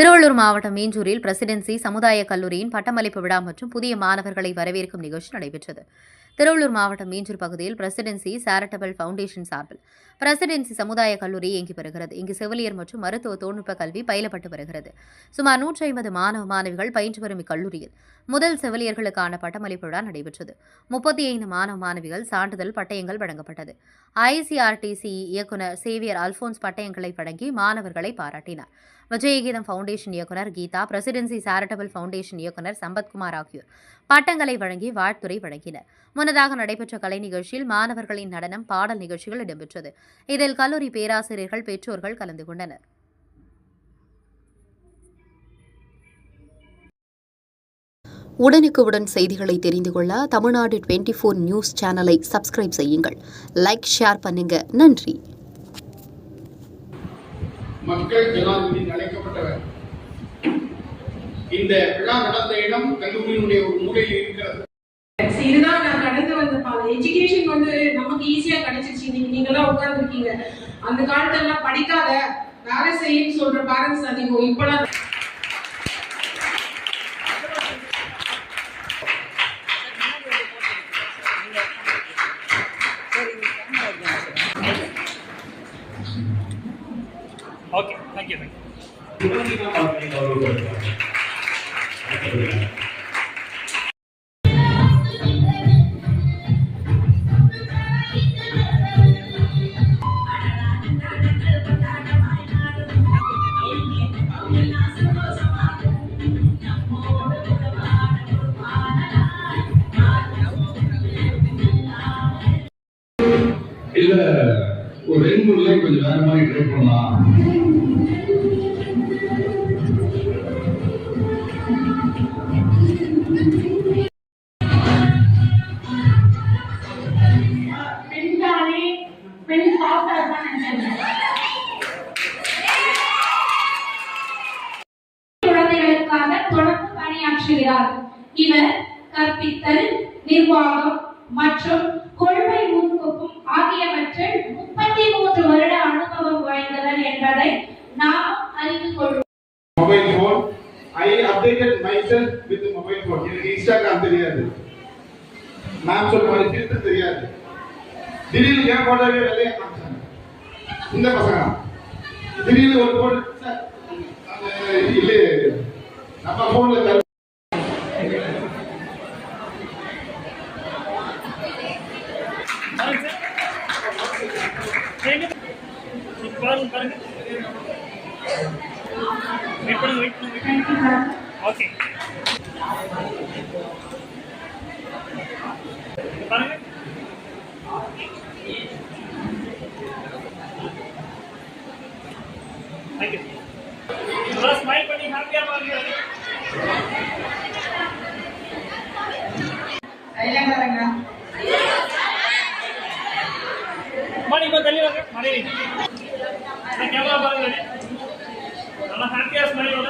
திருவள்ளூர் மாவட்டம் மீஞ்சூரில் பிரசிடென்சி சமுதாய கல்லூரியின் பட்டமளிப்பு விழா மற்றும் புதிய மாணவர்களை வரவேற்கும் நிகழ்ச்சி நடைபெற்றது. திருவள்ளூர் மாவட்டம் மீஞ்சூர் பகுதியில் பிரசிடென்சி சேரிட்டபிள் ஃபவுண்டேஷன் சார்பில் பிரசிடென்சி சமுதாய கல்லூரி இயங்கி வருகிறது. இங்கு செவிலியர் மற்றும் மருத்துவ தொழில்நுட்ப கல்வி பயிலப்பட்டு வருகிறது. சுமார் நூற்றி ஐம்பது மாணவ மாணவிகள் பயின்று வரும் இக்கல்லூரியில் முதல் செவிலியர்களுக்கான பட்டமளிப்பு விழா நடைபெற்றது. முப்பத்தி ஐந்து மாணவ மாணவிகள் சான்றிதழ் பட்டயங்கள் வழங்கப்பட்டது. ஐசிஆர்டிசி இயக்குனர் சேவியர் அல்போன்ஸ் பட்டயங்களை வழங்கி மாணவர்களை பாராட்டினார். விஜயகீதம் ஃபவுண்டேஷன் இயக்குனர் கீதா பிரசிடென்சி சாரிட்டபிள் ஃபவுண்டேஷன் இயக்குனர் சம்பத்குமார் ஆகியோர் பட்டங்களை வழங்கி வாழ்த்துறை வழங்கினர். முன்னதாக நடைபெற்ற கலை நிகழ்ச்சியில் மாணவர்களின் நடனம் பாடல் நிகழ்ச்சிகள் இடம்பெற்றது. இதில் கல்லூரி பேராசிரியர்கள் பெற்றோர்கள் கலந்து கொண்டனர். உடனுக்குடன் செய்திகளை தெரிந்து கொள்ள தமிழ்நாடு டுவெண்ட்டி ஃபோர் நியூஸ் சேனலை சப்ஸ்கிரைப் செய்யுங்கள். லைக் ஷேர் பண்ணுங்க. நன்றி. மக்கள் ஜனாதிபதி அழைக்கப்பட்டவர். இந்த விழா நடந்த இடம் கல்லூரியினுடைய ஒரு மூலையில் இருக்கிறது. இதுதான் நான் கடந்து வந்த பாதை. எஜுகேஷன் வந்து நமக்கு ஈஸியா கிடைச்சிருச்சு. நீங்க எல்லாம் உட்கார்ந்துருக்கீங்க. அந்த காலத்துல படிக்காத வேலை செய்யுன்னு சொல்ற பேரண்ட்ஸ் அதிகம் இப்பெல்லாம் ஓகே தேங்க்யூ தேங்க்யூ இல்ல ஒரு ரெண்டு மூணு கொஞ்சம் வேற மாதிரி ட்ரை பண்ணலாம். இவர் கற்பித்தல் நிர்வாகம் மற்றும் கொள்கை முன்கொப்பும் ஆகியவற்றில் முப்பத்தி மூன்று வருட அனுபவம் வாய்ந்தவர் என்பதை நாம் அறிந்து கொள்வோம் mobile phone I updated myself with mobile phone எனக்கு இன்ஸ்டாகிராம் தெரியாது மேம் சொல்ற மாதிரி ஃபில்டர் தெரியாது திடீர்னு ஏன் போட்டோவே வெளியே இந்த பசங்க திடீர்னு ஒரு போன் இல்லையே நம்ம போன்ல சார் எங்க பாருங்க பாருங்க வெயிட் பண்ணுங்க வெயிட் பண்ணுங்க வெயிட் பண்ணுங்க ஓகே பாருங்க தேங்க்யூ நல்லா மணி இப்போ தள்ளி வாங்க. மணி கேமரா பாருங்க நல்லா ஹாப்பியா ஸ்மைலோட